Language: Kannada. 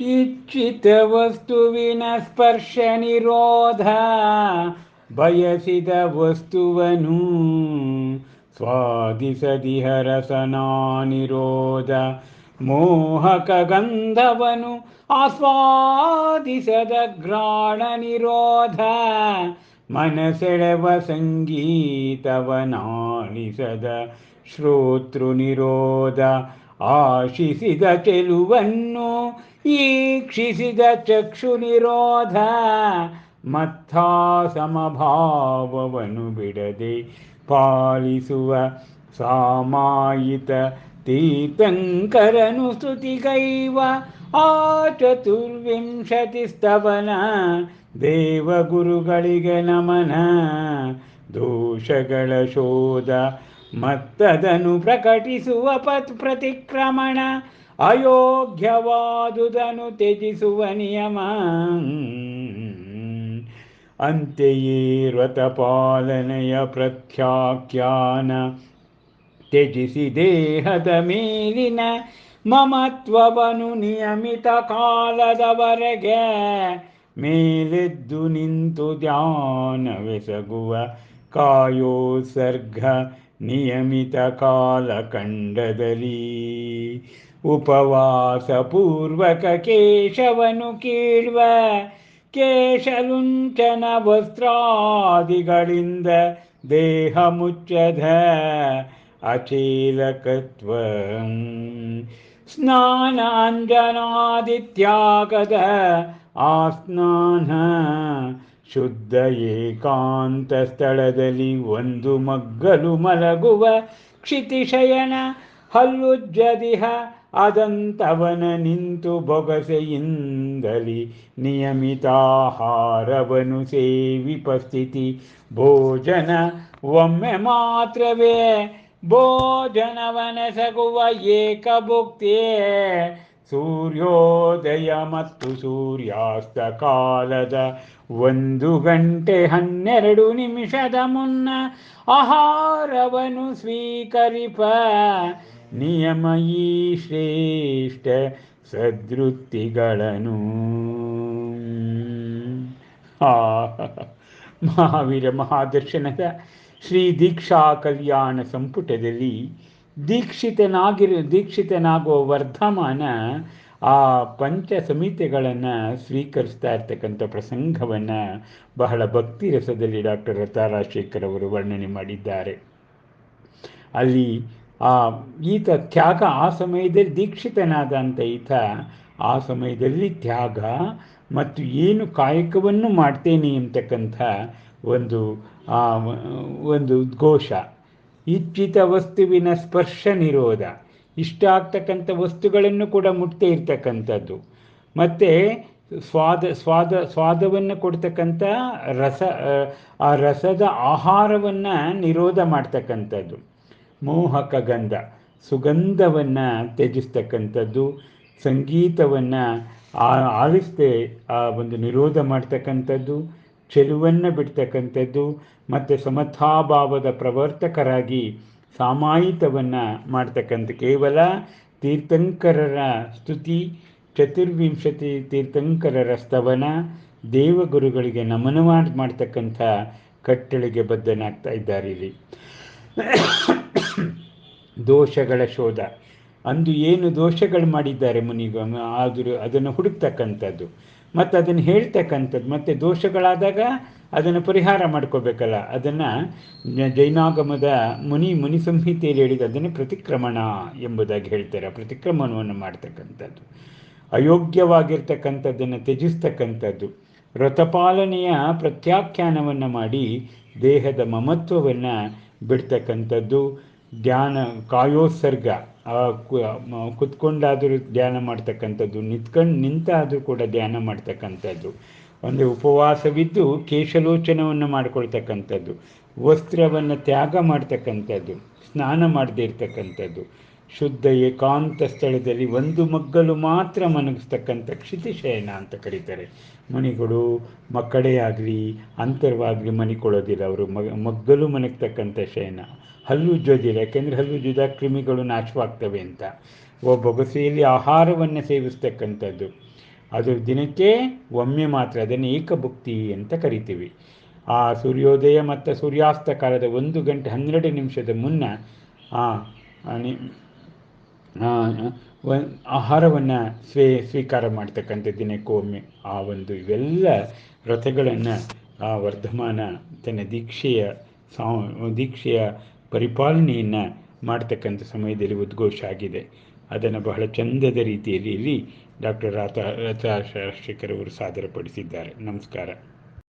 ಇಚ್ಛಿತ ವಸ್ತುವಿನ ಸ್ಪರ್ಶ ನಿರೋಧ, ಬಯಸಿದ ವಸ್ತುವನು ಸ್ವಾದಿಸದಿಹ ರಸನಾ ನಿರೋಧ, ಮೋಹಕ ಗಂಧವನು ಆಸ್ವಾದಿಸದ ಗ್ರಾಣ ನಿರೋಧ, ಮನಸೆಳೆವ ಸಂಗೀತವನಾಲಿಸದ ಶ್ರೋತೃ ನಿರೋಧ. ಆಶಿಸಿದ ಚೆಲುವನ್ನು ಈಕ್ಷಿಸಿದ ಚಕ್ಷು ನಿರೋಧ ಮತ್ಥಾ ಸಮಭಾವವನ್ನು ಬಿಡದೆ ಪಾಲಿಸುವ ಸಾಮಾಯಿತ ತೀರ್ಥಂಕರನು ಸ್ತುತಿಗೈವ. ಆ ಚತುರ್ವಿಂಶತಿ ಸ್ತವನ ದೇವಗುರುಗಳಿಗೆ ನಮನ. ದೋಷಗಳ ಶೋಧ ಮತ್ತದನು ಪ್ರಕಟಿಸುವ ಪತ್ ಪ್ರತಿಕ್ರಮಣ ಅಯೋಗ್ಯವಾದುದನ್ನು ತ್ಯಜಿಸುವ ನಿಯಮ. ಅಂತೆಯೇ ವ್ರತಪಾಲನೆಯ ಪ್ರತ್ಯಾಖ್ಯಾನ ತ್ಯಜಿಸಿ ದೇಹದ ಮೇಲಿನ ಮಮತ್ವವನು ನಿಯಮಿತ ಕಾಲದವರೆಗೆ ಮೇಲೆದ್ದು ನಿಂತು ಧ್ಯಾನವೆಸಗುವ ಕಾಯೋತ್ಸರ್ಗ ನಿಯಮಿತ ಕಾಲ ಕಂಡದಲ್ಲಿ ಉಪವಾಸ ಪೂರ್ವಕ ಕೇಶವನು ಕೀಳುವ ಕೇಶಲುಂಚನ ವಸ್ತ್ರಾದಿಗಳಿಂದ ದೇಹ ಮುಚ್ಚದ ಅಚೇಲಕತ್ವ ಸ್ನಾನ ಅಂಜನಾದಿತ್ಯಾಗದ ಆಸ್ನಾನ ಶುದ್ಧ ಏಕಾಂತ ಸ್ಥಳದಲ್ಲಿ ಒಂದು ಮಗ್ಗಲು ಮಲಗುವ ಕ್ಷಿತಿಶಯನ ಹಲ್ಲುಜ್ಜದಿಹ, ಅದಂತವನ ನಿಂತು ಬೊಗಸೆಯಿಂದಲಿ ನಿಯಮಿತಾಹಾರವನು ಸೇವಿಪಸ್ಥಿತಿ. ಭೋಜನ ಒಮ್ಮೆ ಮಾತ್ರವೇ, ಭೋಜನವನಸಗುವ ಏಕಭುಕ್ತಿಯೇ ಸೂರ್ಯೋದಯ ಮತ್ತು ಸೂರ್ಯಾಸ್ತ ಕಾಲದ ಒಂದು ಗಂಟೆ ಹನ್ನೆರಡು ನಿಮಿಷದ ಮುನ್ನ ಆಹಾರವನ್ನು ಸ್ವೀಕರಿಪ. ನಿಯಮ ಈ ಶ್ರೇಷ್ಠ ಸದೃತ್ತಿಗಳನ್ನು ಆ ಮಹಾವೀರ ಮಹಾದರ್ಶನದ ಶ್ರೀ ದೀಕ್ಷಾ ಕಲ್ಯಾಣ ಸಂಪುಟದಲ್ಲಿ ದೀಕ್ಷಿತನಾಗಿರು, ದೀಕ್ಷಿತನಾಗುವ ವರ್ಧಮಾನ ಆ ಪಂಚ ಸಮಿತಿಗಳನ್ನು ಸ್ವೀಕರಿಸ್ತಾ ಇರ್ತಕ್ಕಂಥ ಪ್ರಸಂಗವನ್ನು ಬಹಳ ಭಕ್ತಿ ರಸದಲ್ಲಿ ಡಾಕ್ಟರ್ ರತಾರಾಶೇಖರ್ ಅವರು ವರ್ಣನೆ ಮಾಡಿದ್ದಾರೆ. ಅಲ್ಲಿ ಆ ಈತ ತ್ಯಾಗ ಆ ಸಮಯದಲ್ಲಿ ದೀಕ್ಷಿತನಾದಂಥ ಈತ ಆ ಸಮಯದಲ್ಲಿ ತ್ಯಾಗ ಮತ್ತು ಏನು ಕಾಯಕವನ್ನು ಮಾಡ್ತೇನೆ ಅಂತಕ್ಕಂಥ ಒಂದು ಒಂದು ಘೋಷ. ಇಚ್ಛಿತ ವಸ್ತುವಿನ ಸ್ಪರ್ಶ ನಿರೋಧ. ಇಷ್ಟ ಆಗ್ತಕ್ಕಂಥ ವಸ್ತುಗಳನ್ನು ಕೂಡ ಮುಟ್ತೇ ಇರ್ತಕ್ಕಂಥದ್ದು. ಮತ್ತು ಸ್ವಾದ ಸ್ವಾದ, ಸ್ವಾದವನ್ನು ಕೊಡ್ತಕ್ಕಂಥ ರಸ, ಆ ರಸದ ಆಹಾರವನ್ನು ನಿರೋಧ ಮಾಡ್ತಕ್ಕಂಥದ್ದು. ಮೋಹಕ ಗಂಧ, ಸುಗಂಧವನ್ನು ತ್ಯಜಿಸ್ತಕ್ಕಂಥದ್ದು. ಸಂಗೀತವನ್ನು ಆಲಿಸದೆ ಆ ಒಂದು ನಿರೋಧ ಮಾಡ್ತಕ್ಕಂಥದ್ದು. ಚೆಲುವನ್ನು ಬಿಡ್ತಕ್ಕಂಥದ್ದು ಮತ್ತು ಸಮತಾಭಾವದ ಪ್ರವರ್ತಕರಾಗಿ ಸಾಮಾಯಿತವನ್ನು ಮಾಡ್ತಕ್ಕಂಥ ಕೇವಲ ತೀರ್ಥಂಕರರ ಸ್ತುತಿ, ಚತುರ್ವಿಂಶತಿ ತೀರ್ಥಂಕರರ ಸ್ತವನ, ದೇವಗುರುಗಳಿಗೆ ನಮನ ಮಾಡ್ತಕ್ಕಂಥ ಕಟ್ಟಳಿಗೆ ಬದ್ಧನಾಗ್ತಾ ಇದ್ದಾರೆ ಇಲ್ಲಿ. ದೋಷಗಳ ಶೋಧ. ಅಂದು ಏನು ದೋಷಗಳು ಮಾಡಿದ್ದಾರೆ ಮುನಿಗ ಆದರೂ ಅದನ್ನು ಹುಡುಕ್ತಕ್ಕಂಥದ್ದು. ಮತ್ತು ಅದನ್ನು ಹೇಳ್ತಕ್ಕಂಥದ್ದು, ಮತ್ತು ದೋಷಗಳಾದಾಗ ಅದನ್ನು ಪರಿಹಾರ ಮಾಡ್ಕೋಬೇಕಲ್ಲ. ಅದನ್ನು ಜೈನಾಗಮದ ಮುನಿ ಮುನಿ ಸಂಹಿತೆಯಲ್ಲಿ ಹೇಳಿದ ಅದನ್ನು ಪ್ರತಿಕ್ರಮಣ ಎಂಬುದಾಗಿ ಹೇಳ್ತಾರೆ. ಪ್ರತಿಕ್ರಮಣವನ್ನು ಮಾಡ್ತಕ್ಕಂಥದ್ದು. ಅಯೋಗ್ಯವಾಗಿರ್ತಕ್ಕಂಥದ್ದನ್ನು ತ್ಯಜಿಸ್ತಕ್ಕಂಥದ್ದು. ವ್ರತಪಾಲನೆಯ ಪ್ರತ್ಯಾಖ್ಯಾನವನ್ನು ಮಾಡಿ ದೇಹದ ಮಮತ್ವವನ್ನು ಬಿಡ್ತಕ್ಕಂಥದ್ದು. ಧ್ಯಾನ ಕಾಯೋತ್ಸರ್ಗ ಕುತ್ಕೊಂಡಾದರೂ ಧ್ಯಾನ ಮಾಡ್ತಕ್ಕಂಥದ್ದು, ನಿಂತ್ಕೊಂಡು ನಿಂತಾದರೂ ಕೂಡ ಧ್ಯಾನ ಮಾಡ್ತಕ್ಕಂಥದ್ದು. ಅಂದರೆ ಉಪವಾಸವಿದ್ದು ಕೇಶಲೋಚನವನ್ನು ಮಾಡಿಕೊಳ್ತಕ್ಕಂಥದ್ದು, ವಸ್ತ್ರವನ್ನು ತ್ಯಾಗ ಮಾಡ್ತಕ್ಕಂಥದ್ದು, ಸ್ನಾನ ಮಾಡದೇ ಇರ್ತಕ್ಕಂಥದ್ದು ಶುದ್ಧ ಏಕಾಂತ ಸ್ಥಳದಲ್ಲಿ ಒಂದು ಮಗ್ಗಲು ಮಾತ್ರ ಮನಗಿಸ್ತಕ್ಕಂಥ ಕ್ಷಿತಿಶಯನ ಅಂತ ಕರೀತಾರೆ. ಮಣಿಗಳು ಮಕ್ಕಳೇ ಆಗಲಿ, ಅಂತರವಾಗಲಿ ಮನಿಕೊಳ್ಳೋದಿಲ್ಲ ಅವರು. ಮಗ, ಮಗ್ಗಲು ಮನಗ್ತಕ್ಕಂಥ ಶಯನ. ಹಲ್ಲು ಜೋದಿಲ್ಲ ಯಾಕೆಂದರೆ ಹಲ್ಲು ಕ್ರಿಮಿಗಳು ನಾಶವಾಗ್ತವೆ ಅಂತ. ಬೊಗಸೆಯಲ್ಲಿ ಆಹಾರವನ್ನು ಸೇವಿಸ್ತಕ್ಕಂಥದ್ದು. ಅದು ದಿನಕ್ಕೆ ಒಮ್ಮೆ ಮಾತ್ರ ಅದನ್ನು ಏಕಭುಕ್ತಿ ಅಂತ ಕರಿತೀವಿ. ಆ ಸೂರ್ಯೋದಯ ಮತ್ತು ಸೂರ್ಯಾಸ್ತ ಕಾಲದ ಒಂದು ಗಂಟೆ ಹನ್ನೆರಡು ನಿಮಿಷದ ಮುನ್ನ ಆ ಆಹಾರವನ್ನು ಸ್ವೇ, ಸ್ವೀಕಾರ ಮಾಡ್ತಕ್ಕಂಥ ದಿನಕ್ಕೊಮ್ಮೆ ಆ ಒಂದು ಇವೆಲ್ಲ ವ್ರತಗಳನ್ನು ಆ ವರ್ಧಮಾನ ತನ್ನ ದೀಕ್ಷೆಯ ಸಾ, ದೀಕ್ಷೆಯ ಪರಿಪಾಲನೆಯನ್ನು ಮಾಡ್ತಕ್ಕಂಥ ಸಮಯದಲ್ಲಿ ಉದ್ಘೋಷ ಆಗಿದೆ. ಅದನ್ನು ಬಹಳ ಚಂದದ ರೀತಿಯಲ್ಲಿ ಇಲ್ಲಿ ಡಾಕ್ಟರ್ ರಾತ ರಾಜಶೇಖರ್ ಅವರು ಸಾದರಪಡಿಸಿದ್ದಾರೆ. ನಮಸ್ಕಾರ.